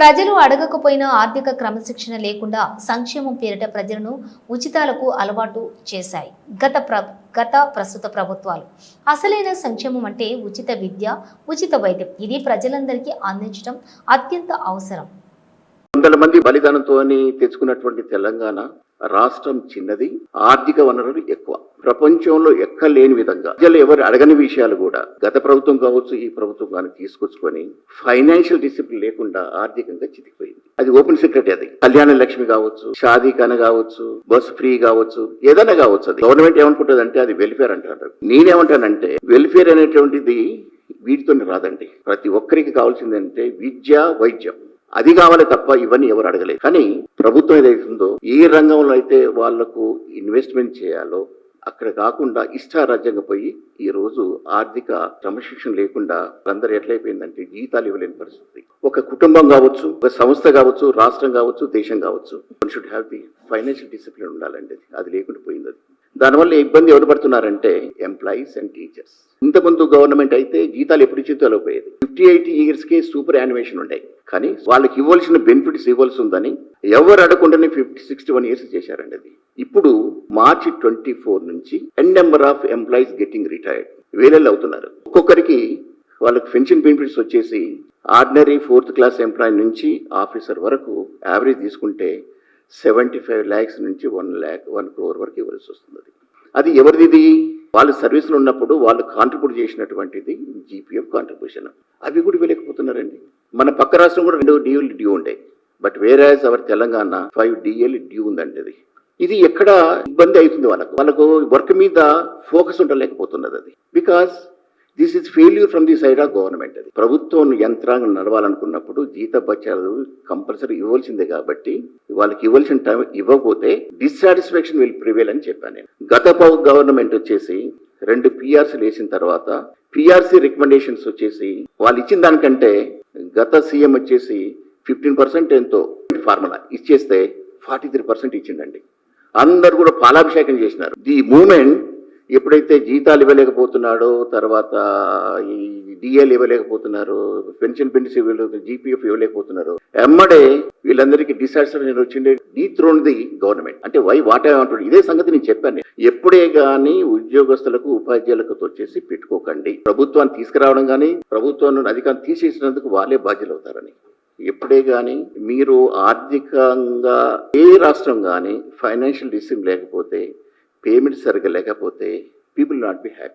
ప్రజలు అడగకపోయినా ఆర్థిక క్రమశిక్షణ లేకుండా సంక్షేమం పేరిట ప్రజలను ఉచితాలకు అలవాటు చేశాయి. గత ప్ర గత ప్రస్తుత ప్రభుత్వాలు. అసలైన సంక్షేమం అంటే ఉచిత విద్య ఉచిత వైద్యం. ఇది ప్రజలందరికీ అందించడం అత్యంత అవసరం. వందల మంది బలిదానంతో తెచ్చుకున్నటువంటి తెలంగాణ రాష్ట్రం చిన్నది ఆర్థిక వనరులు ఎక్కువ. ప్రపంచంలో ఎక్కలేని విధంగా ప్రజలు ఎవరు అడగని విషయాలు కూడా గత ప్రభుత్వం కావచ్చు ఈ ప్రభుత్వం కానీ తీసుకొచ్చుకొని ఫైనాన్షియల్ డిసిప్లిన్ లేకుండా ఆర్థికంగా చితికిపోయింది. అది ఓపెన్ సీక్రెట్ అది. కళ్యాణ లక్ష్మి కావచ్చు షాదీ ఖాన్ కావచ్చు బస్ ఫ్రీ కావచ్చు ఏదైనా కావచ్చు అది. గవర్నమెంట్ ఏమనుకుంటుంది అంటే అది వెల్ఫేర్ అంటారు. నేనేమంటానంటే వెల్ఫేర్ అనేటువంటిది వీటితో రాదండి. ప్రతి ఒక్కరికి కావాల్సిందంటే విద్య వైద్యం. అది కావాలి తప్ప ఇవన్నీ ఎవరు అడగలేదు. కానీ ప్రభుత్వం ఏదైతుందో ఏ రంగంలో అయితే వాళ్ళకు ఇన్వెస్ట్మెంట్ చేయాలో అక్కడ కాకుండా ఇష్టారాజ్యంగా పోయి ఈరోజు ఆర్థిక క్రమశిక్షణ లేకుండా అందరూ ఎట్లయిపోయిందంటే జీతాలు ఇవ్వలేని పరిస్థితి. ఒక కుటుంబం కావచ్చు ఒక సంస్థ కావచ్చు రాష్ట్రం కావచ్చు దేశం కావచ్చు should have the financial discipline ఉండాలండి అది. లేకుండా పోయింది అది. దానివల్ల ఇబ్బంది ఎవరు పడుతున్నారంటే ఎంప్లాయీస్ అండ్ టీచర్స్ ఇంతకుముందు గవర్నమెంట్ అయితే జీతాలు ఎప్పుడు ఇచ్చి పోయేది ఫిఫ్టీ ఎయిట్ ఇయర్స్కి సూపర్ యానిమేషన్ ఉండే. కానీ వాళ్ళకి ఇవ్వాల్సిన బెనిఫిట్స్ ఇవ్వాల్సి ఉందని ఎవరు అడగకుండానే ఫిఫ్టీ సిక్స్టీ వన్ ఇయర్స్ చేశారండి అది. ఇప్పుడు మార్చి ట్వంటీ ఫోర్ నుంచి n number of employees getting retired వేలల్లో అవుతున్నారు. ఒక్కొక్కరికి వాళ్ళకి పెన్షన్ బెనిఫిట్స్ వచ్చేసి ఆర్డినరీ ఫోర్త్ క్లాస్ ఎంప్లాయీ నుంచి ఆఫీసర్ వరకు యావరేజ్ తీసుకుంటే సెవెంటీ ఫైవ్ ల్యాక్స్ నుంచి వన్ ల్యాక్ వన్ క్రోర్ వరకు ఇవ్వాల్సి వస్తుంది అది. ఎవరిది వాళ్ళు సర్వీస్లో ఉన్నప్పుడు వాళ్ళు కాంట్రిబ్యూట్ చేసినటువంటిది జీపీఎఫ్ కాంట్రిబ్యూషన్ అవి కూడా వెళ్ళకపోతున్నారండి మన పక్క రాష్ట్రం కూడా రెండు డిఎల్ డ్యూ ఉంటాయి బట్ వేరే our Telangana five DL due ఉందండి అది ఇది ఎక్కడ ఇబ్బంది అవుతుంది వాళ్ళకు. వాళ్ళకు వర్క్ మీద ఫోకస్ ఉండలేకపోతున్నది అది. Because this is failure from the side of government అది. ప్రభుత్వం యంత్రాంగం నడవాలనుకున్నప్పుడు జీత బత్యాలు కంపల్సరీ ఇవ్వాల్సిందే కాబట్టి వాళ్ళకి ఇవ్వాల్సిన టైం ఇవ్వకపోతే డిస్సాటిస్ఫాక్షన్ విల్ ప్రివేల్ అని చెప్పాను నేను. గత గవర్నమెంట్ వచ్చేసి రెండు పిఆర్సీలు వేసిన తర్వాత పిఆర్సీ రికమెండేషన్స్ వచ్చేసి వాళ్ళు ఇచ్చిన దానికంటే గత సీఎం వచ్చేసి ఫిఫ్టీన్ పర్సెంట్ ఎంతో ఫార్ములా ఇచ్చేస్తే ఫార్టీ త్రీ పర్సెంట్ ఇచ్చిండండి. అందరు కూడా పాలాభిషేకం చేసినారు. ది మూమెంట్ ఎప్పుడైతే జీతాలు ఇవ్వలేకపోతున్నాడో తర్వాత ఈ డిఎల్ ఇవ్వలేకపోతున్నారు పెన్షన్ పెన్షన్ ఇవ్వలేదు జీపీఎఫ్ ఇవ్వలేకపోతున్నారు. ఎమ్మడే వీళ్ళందరికీ డిసాటిస్ఫాక్షన్ వచ్చిండే డీ త్రోన్ ది గవర్నమెంట్. అంటే వై వాట్ అంటాడు ఇదే సంగతి నేను చెప్పాను. ఎప్పుడే గాని ఉద్యోగస్తులకు ఉపాధ్యాయులకు వచ్చేసి పెట్టుకోకండి. ప్రభుత్వాన్ని తీసుకురావడం కానీ ప్రభుత్వాన్ని అధికారం తీసేసినందుకు వాళ్ళే బాధ్యులు అవుతారని ఎప్పుడే కానీ మీరు ఆర్థికంగా ఏ రాష్ట్రం కానీ ఫైనాన్షియల్ డిసిప్లిన్ లేకపోతే పేమెంట్ సరిగ్గా లేకపోతే పీపుల్ నాట్ బి హ్యాపీ.